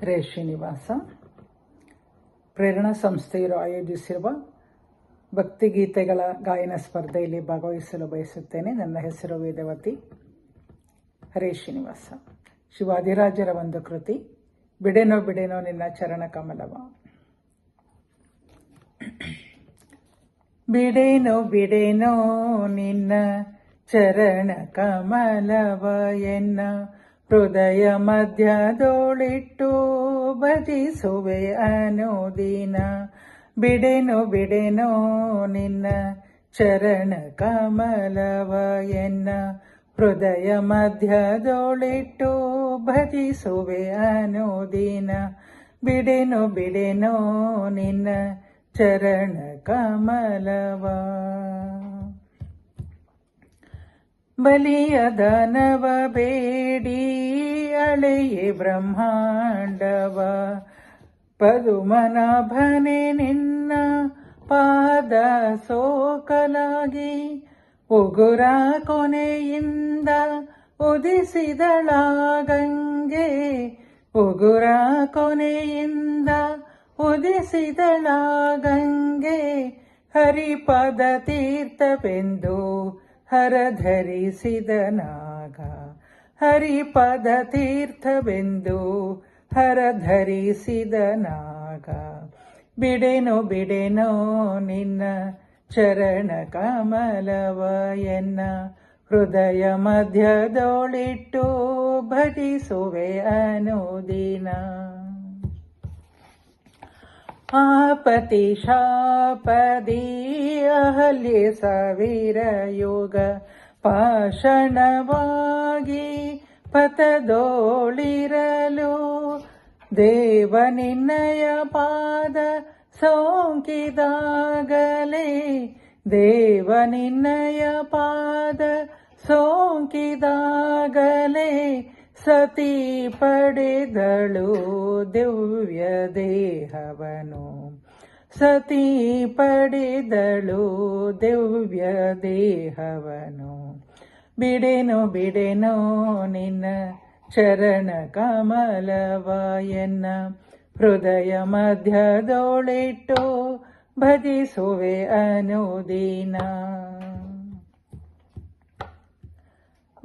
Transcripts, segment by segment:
ರೇ ಶ್ರೀನಿವಾಸ. ಪ್ರೇರಣಾ ಸಂಸ್ಥೆಯರು ಆಯೋಜಿಸಿರುವ ಭಕ್ತಿಗೀತೆಗಳ ಗಾಯನ ಸ್ಪರ್ಧೆಯಲ್ಲಿ ಭಾಗವಹಿಸಲು ಬಯಸುತ್ತೇನೆ. ನನ್ನ ಹೆಸರು ವೇದವತಿ. ಹರೇ ಶ್ರೀನಿವಾಸ. ಶಿವಾದಿರಾಜರ ಒಂದು ಕೃತಿ, ಬಿಡೆನೋ ಬಿಡೆನೋ ನಿನ್ನ ಚರಣ ಕಮಲವ ಬಿಡೇನೋ ಬಿಡೇನೋ ನಿನ್ನ ಚರಣ ಕಮಲವ ಎನ್ನ ಹೃದಯ ಮಧ್ಯದೋಳಿಟ್ಟು ಭಜಿಸುವೆ ಅನುದಿನ. ಬಿಡೆನು, ಬಿಡೆನೋ ನಿನ್ನ ಚರಣ ಕಮಲವ ಎನ್ನ. ಹೃದಯ ಮಧ್ಯದೋಳಿಟ್ಟು ಭಜಿಸುವೆ ಅನುದಿನ. ಬಿಡೆನು, ಬಿಡೆನೋ ನಿನ್ನ ಚರಣ ಕಮಲವ. ಬಲಿಯ ದನವ ಬೇಡಿ, ಅಳೆಯೇ ಬ್ರಹ್ಮಾಂಡವ. ಪದುಮನಾಭನೆ ನಿನ್ನ ಪಾದ ಸೋಕಲಾಗಿ, ಉಗುರ ಕೊನೆಯಿಂದ ಉದಿಸಿದಳ ಗಂಗೆ ಉಗುರ ಕೊನೆಯಿಂದ ಉದಿಸಿದಳ ಗಂಗೆ ಹರಿಪದ ತೀರ್ಥವೆಂದು ಹರಧರಿಸಿದ ನಾಗ. ಹರಿಪದ ತೀರ್ಥವೆಂದು ಹರಧರಿಸಿದ ನಾಗ. ಬಿಡೆನೋ ಬಿಡೆನೋ ನಿನ್ನ ಚರಣ ಕಮಲವ ಎನ್ನ ಹೃದಯ ಮಧ್ಯದೋಳಿಟ್ಟು ಭಜಿಸುವೆ ಅನುದಿನ. आपति शापदी अहल्ये सवीरयोग ಪಾಷಣವಾಗಿ ಪತದೋಳಿರಲು ದೇವ ನಿನ್ನಯ ಪಾದ ಸೋಂಕಿದಾಗಲೇ ದೇವ ನಿನ್ನಯ ಪಾದ ಸೋಂಕಿದಾಗಲೇ ಸತಿ ಪಡೆದಳು ದಿವ್ಯ ದೇಹವನು. ಸತಿ ಪಡೆದಳು ದಿವ್ಯ ದೇಹವನು. ಬಿಡೆನು, ಬಿಡೆನೋ, ನಿನ್ನ ಚರಣ ಕಮಲವಾಯನ್ನ ಹೃದಯ ಮಧ್ಯದೋಳಿಟ್ಟು ಭಜಿಸುವೆ ಅನುದಿನ.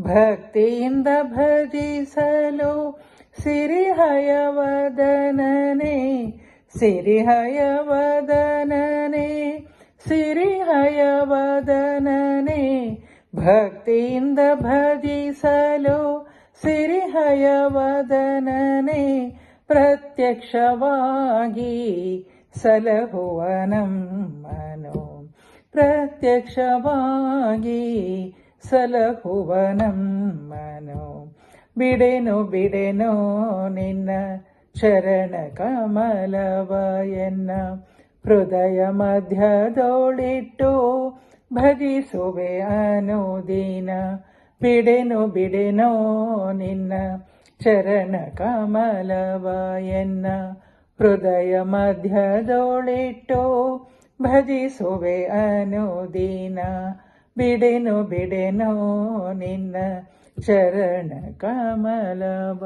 ಒಪ್ಪುವ ಸೇರಿ ಪಾದ ಪದುಮವನು ಭಕ್ತಿಯಿಂದ ಭಜಿಸಲು ಸಿರಿಹಯವದನನೆ ಸಿರಿಹಯವದನನೆ ಸಿರಿಹಯವದನನೆ ಭಕ್ತಿಯಿಂದ ಭಜಿಸಲು ಸಿರಿಹಯವದನನೆ ಪ್ರತ್ಯಕ್ಷವಾಗಿ ಸಲಹುವನಮ್ಮನು ಬಿಡೆನು ಬಿಡೆನೋ ನಿನ್ನ ಚರಣ ಕಮಲವ ಎನ್ನ ಹೃದಯ ಮಧ್ಯದೋಳಿಟ್ಟು ಭಜಿಸುವೆ ಅನುದಿನ. ಬಿಡೆನು ಬಿಡೆನೋ ನಿನ್ನ ಚರಣ ಕಮಲವ ಎನ್ನ ಹೃದಯ ಮಧ್ಯದೋಳಿಟ್ಟು ಭಜಿಸುವೆ ಅನುದಿನ. ಬಿಡೆನು ಬಿಡೆನೋ ನಿನ್ನ ಚರಣ ಕಮಲವ